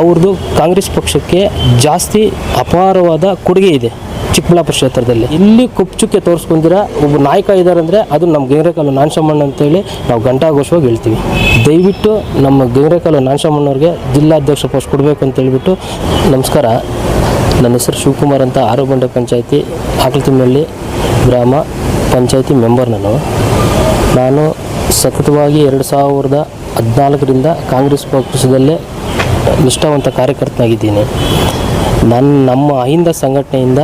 ಅವ್ರದ್ದು ಕಾಂಗ್ರೆಸ್ ಪಕ್ಷಕ್ಕೆ ಜಾಸ್ತಿ ಅಪಾರವಾದ ಕೊಡುಗೆ ಇದೆ ಚಿಕ್ಕಬಳ್ಳಾಪುರ ಕ್ಷೇತ್ರದಲ್ಲಿ. ಇಲ್ಲಿ ಕುಪ್ಚುಕ್ಕೆ ತೋರಿಸ್ಕೊಂಡಿರ ಒಬ್ಬ ನಾಯಕ ಇದ್ದಾರೆ ಅಂದರೆ ಅದು ನಮ್ಮ ಗಂಗ್ರೆಕಾಲು ನಾನ್ಶಮ್ಮಣ್ಣ ಅಂತೇಳಿ ನಾವು ಘಂಟಾಘೋಷವಾಗಿ ಹೇಳ್ತೀವಿ. ದಯವಿಟ್ಟು ನಮ್ಮ ಗಂಗ್ರೆಕಾಲು ನಾನ್ಶಮ್ಮಣ್ಣವ್ರಿಗೆ ಜಿಲ್ಲಾಧ್ಯಕ್ಷ ಪೋಸ್ಟ್ ಕೊಡಬೇಕು ಅಂತ ಹೇಳ್ಬಿಟ್ಟು ನಮಸ್ಕಾರ. ನನ್ನ ಹೆಸರು ಶಿವಕುಮಾರ್ ಅಂತ ಆರೋಬಂಡೆ ಪಂಚಾಯತಿ ಹಾಕಲ್ತಿಮ್ಮಳ್ಳಿ ಗ್ರಾಮ ಪಂಚಾಯತಿ ಮೆಂಬರ್ ನಾನು. ನಾನು ಸತತವಾಗಿ ಎರಡು ಸಾವಿರದ ಹದಿನಾಲ್ಕರಿಂದ ಕಾಂಗ್ರೆಸ್ ಪಕ್ಷದಲ್ಲೇ ನಿಷ್ಠಾವಂತ ಕಾರ್ಯಕರ್ತನಾಗಿದ್ದೀನಿ. ನನ್ನ, ನಮ್ಮ ಅಹಿಂದ ಸಂಘಟನೆಯಿಂದ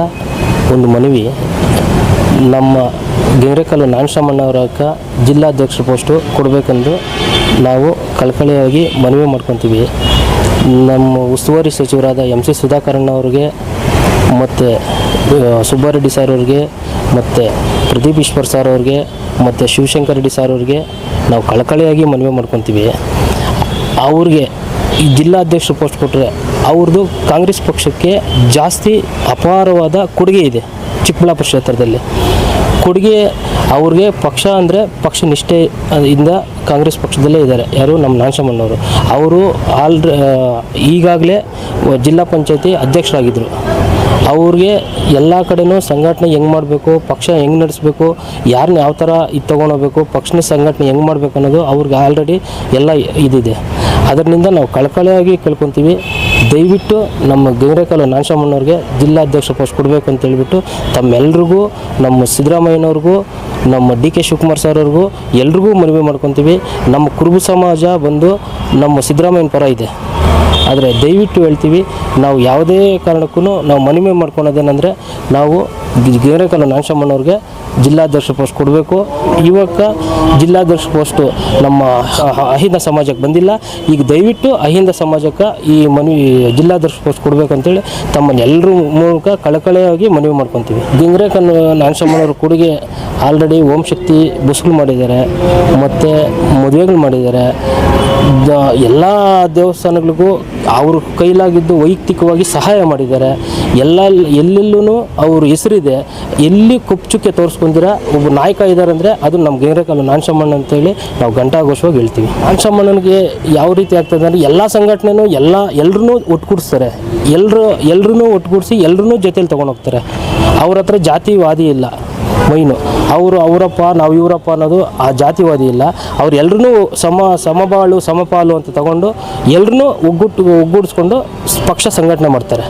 ಒಂದು ಮನವಿ, ನಮ್ಮ ಗೆರೆಕಲ್ಲು ನಾಗಶಮ್ಮಣ್ಣವರಕ್ಕ ಜಿಲ್ಲಾಧ್ಯಕ್ಷ ಪೋಸ್ಟು ಕೊಡಬೇಕೆಂದು ನಾವು ಕಳಕಳಿಯಾಗಿ ಮನವಿ ಮಾಡ್ಕೊತೀವಿ. ನಮ್ಮ ಉಸ್ತುವಾರಿ ಸಚಿವರಾದ ಎಂ ಸಿ ಸುಧಾಕರಣ್ಣವ್ರಿಗೆ ಮತ್ತು ಸುಬ್ಬಾರೆಡ್ಡಿ ಸರ್ ಅವ್ರಿಗೆ, ಮತ್ತು ಪ್ರದೀಪ್ ಈಶ್ವರ್ ಸರ್ ಅವ್ರಿಗೆ, ಮತ್ತು ಶಿವಶಂಕರ್ ರೆಡ್ಡಿ ಸರ್ ಅವ್ರಿಗೆ ನಾವು ಕಳಕಳಿಯಾಗಿ ಮನವಿ ಮಾಡ್ಕೊತೀವಿ. ಅವ್ರಿಗೆ ಈ ಜಿಲ್ಲಾಧ್ಯಕ್ಷರು ಪೋಸ್ಟ್ ಕೊಟ್ಟರೆ ಅವ್ರದ್ದು ಕಾಂಗ್ರೆಸ್ ಪಕ್ಷಕ್ಕೆ ಜಾಸ್ತಿ ಅಪಾರವಾದ ಕೊಡುಗೆ ಇದೆ ಚಿಕ್ಕಬಳ್ಳಾಪುರ ಕ್ಷೇತ್ರದಲ್ಲಿ. ಕೊಡುಗೆ ಅವ್ರಿಗೆ ಪಕ್ಷ ಅಂದರೆ ಪಕ್ಷ ನಿಷ್ಠೆ ಇಂದ ಕಾಂಗ್ರೆಸ್ ಪಕ್ಷದಲ್ಲೇ ಇದ್ದಾರೆ ಯಾರು? ನಮ್ಮ ನಾಂಶಮ್ಮನವರು ಅವರು. ಆಲ್ರೆ ಈಗಾಗಲೇ ಜಿಲ್ಲಾ ಪಂಚಾಯತಿ ಅಧ್ಯಕ್ಷರಾಗಿದ್ದರು ಅವ್ರಿಗೆ ಎಲ್ಲ ಕಡೆನೂ ಸಂಘಟನೆ ಹೆಂಗೆ ಮಾಡಬೇಕು, ಪಕ್ಷ ಹೆಂಗೆ ನಡೆಸಬೇಕು ಯಾರನ್ನ ಯಾವ ಥರ ಇದು ತೊಗೊಂಡೋಗ್ಬೇಕು, ಪಕ್ಷನ ಸಂಘಟನೆ ಹೆಂಗೆ ಮಾಡಬೇಕು ಅನ್ನೋದು ಅವ್ರಿಗೆ ಆಲ್ರೆಡಿ ಎಲ್ಲ ಇದಿದೆ. ಅದರಿಂದ ನಾವು ಕಳಕಳಿಯಾಗಿ ಕೇಳ್ಕೊತೀವಿ. ದಯವಿಟ್ಟು ನಮ್ಮ ಗಂಗ್ರೆಕಾಲು ನಾಶಮ್ಮನವ್ರಿಗೆ ಜಿಲ್ಲಾಧ್ಯಕ್ಷ ಪೋಸ್ಟ್ ಕೊಡಬೇಕು ಅಂತ ಹೇಳ್ಬಿಟ್ಟು ತಮ್ಮೆಲ್ರಿಗೂ, ನಮ್ಮ ಸಿದ್ದರಾಮಯ್ಯನವ್ರಿಗೂ, ನಮ್ಮ ಡಿ ಕೆ ಶಿವಕುಮಾರ್ ಸರ್ ಅವ್ರಿಗೂ ಎಲ್ರಿಗೂ ಮನವಿ ಮಾಡ್ಕೊತೀವಿ. ನಮ್ಮ ಕುರುಬು ಸಮಾಜ ಬಂದು ನಮ್ಮ ಸಿದ್ದರಾಮಯ್ಯನ ಪರ ಇದೆ. ಆದರೆ ದಯವಿಟ್ಟು ಹೇಳ್ತೀವಿ ನಾವು ಯಾವುದೇ ಕಾರಣಕ್ಕೂ ನಾವು ಮನವಿ ಮಾಡ್ಕೊಳೋದೇನೆಂದರೆ ನಾವು ಗೇರೆಕಲ್ಲು ನಾಗಶಮ್ಮಣ್ಣವ್ರಿಗೆ ಜಿಲ್ಲಾಧ್ಯಕ್ಷ ಪೋಸ್ಟ್ ಕೊಡಬೇಕು. ಇವಾಗ ಜಿಲ್ಲಾಧ್ಯಕ್ಷ ಪೋಸ್ಟು ನಮ್ಮ ಅಹಿಂದ ಸಮಾಜಕ್ಕೆ ಬಂದಿಲ್ಲ. ಈಗ ದಯವಿಟ್ಟು ಅಹಿಂದ ಸಮಾಜಕ್ಕೆ ಈ ಮನವಿ ಜಿಲ್ಲಾಧ್ಯಕ್ಷ ಪೋಸ್ಟ್ ಕೊಡಬೇಕು ಅಂತೇಳಿ ತಮ್ಮನ್ನು ಎಲ್ಲರ ಮೂಲಕ ಕಳಕಳೆಯಾಗಿ ಮನವಿ ಮಾಡ್ಕೊತೀವಿ. ಗಿಂಗ್ರೇಕಲ್ಲು ನಾಗಶಮ್ಮಣ್ಣವ್ರ ಕೊಡುಗೆ ಆಲ್ರೆಡಿ ಓಂ ಶಕ್ತಿ ಬಸ್ಗಳು ಮಾಡಿದ್ದಾರೆ, ಮತ್ತು ಮದುವೆಗಳು ಮಾಡಿದ್ದಾರೆ. ಎಲ್ಲ ದೇವಸ್ಥಾನಗಳಿಗೂ ಅವ್ರ ಕೈಲಾಗಿದ್ದು ವೈಯಕ್ತಿಕವಾಗಿ ಸಹಾಯ ಮಾಡಿದ್ದಾರೆ. ಎಲ್ಲ ಎಲ್ಲೆಲ್ಲೂ ಅವ್ರ ಹೆಸರಿದೆ. ಎಲ್ಲಿ ಕುಪ್ಚುಕ್ಕೆ ತೋರಿಸ್ಕೊಂಡಿರ, ಒಬ್ಬ ನಾಯಕ ಇದ್ದಾರೆ ಅಂದರೆ ಅದು ನಮ್ಮ ಗಂಗ್ರೆಕಲ್ಲು ನಾನ್ಶಮ್ಮಣ್ಣ ಅಂತೇಳಿ ನಾವು ಘಂಟಾಘೋಷವಾಗಿ ಹೇಳ್ತೀವಿ. ನಾನ್ಶಮ್ಮಣ್ಣನಿಗೆ ಯಾವ ರೀತಿ ಆಗ್ತದೆ ಅಂದರೆ ಎಲ್ಲ ಸಂಘಟನೆನೂ ಎಲ್ಲ ಎಲ್ಲರೂ ಒಟ್ಟುಗೂಡಿಸ್ತಾರೆ ಎಲ್ಲರೂ ಎಲ್ಲರೂ ಒಟ್ಟುಗೂಡಿಸಿ ಎಲ್ಲರೂ ಜೊತೆಲಿ ತೊಗೊಂಡೋಗ್ತಾರೆ ಅವ್ರ ಹತ್ರ ಜಾತಿವಾದಿ ಇಲ್ಲ ಮೈನು ಅವರು ಅವರಪ್ಪ, ನಾವು ಇವರಪ್ಪ ಅನ್ನೋದು ಆ ಜಾತಿವಾದಿ ಇಲ್ಲ. ಅವ್ರು ಎಲ್ರೂ ಸಮ, ಸಮಬಾಳು, ಸಮಪಾಲು ಅಂತ ತಗೊಂಡು ಎಲ್ಲರೂ ಒಗ್ಗೂಟ್, ಒಗ್ಗೂಡಿಸ್ಕೊಂಡು ಪಕ್ಷ ಸಂಘಟನೆ ಮಾಡ್ತಾರೆ.